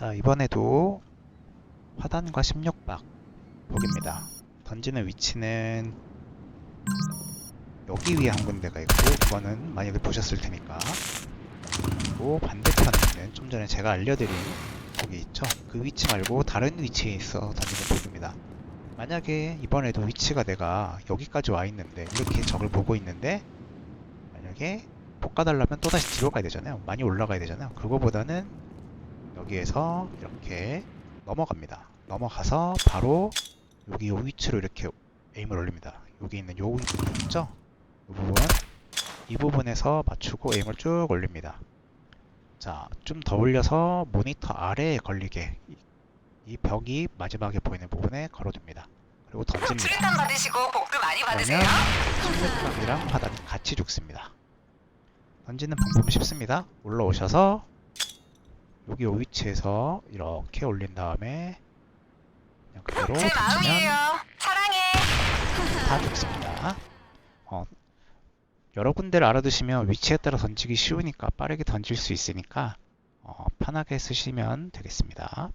자, 이번에도 화단과 16박 보기입니다. 던지는 위치는 여기 위에 한 군데가 있고 이거는 많이들 보셨을 테니까 그리고 반대편에 있는 좀 전에 제가 알려드린 거기 있죠. 그 위치 말고 다른 위치에 있어 던지는 보기입니다. 만약에 이번에도 위치가 내가 여기까지 와 있는데 이렇게 적을 보고 있는데 만약에 볶아달라면 또다시 뒤로 가야 되잖아요. 많이 올라가야 되잖아요. 그거보다는 여기에서 이렇게 넘어갑니다. 넘어가서 바로 여기 요 위치로 이렇게 에임을 올립니다. 여기 있는 요 위치 있죠? 이 부분 이 부분에서 맞추고 에임을 쭉 올립니다. 자, 좀 더 올려서 모니터 아래에 걸리게 이- 이 벽이 마지막에 보이는 부분에 걸어둡니다. 그리고 던집니다. 수류탄 받으시고 복도 많이 받으세요? 16방이랑 화단이 같이 죽습니다. 던지는 방법이 쉽습니다. 올라오셔서 여기 요 위치에서 이렇게 올린 다음에 그냥 그대로 제 마음이에요. 던지면 사랑해. 다 죽습니다. 어, 여러 군데를 알아두시면 위치에 따라 던지기 쉬우니까 빠르게 던질 수 있으니까 어, 편하게 쓰시면 되겠습니다.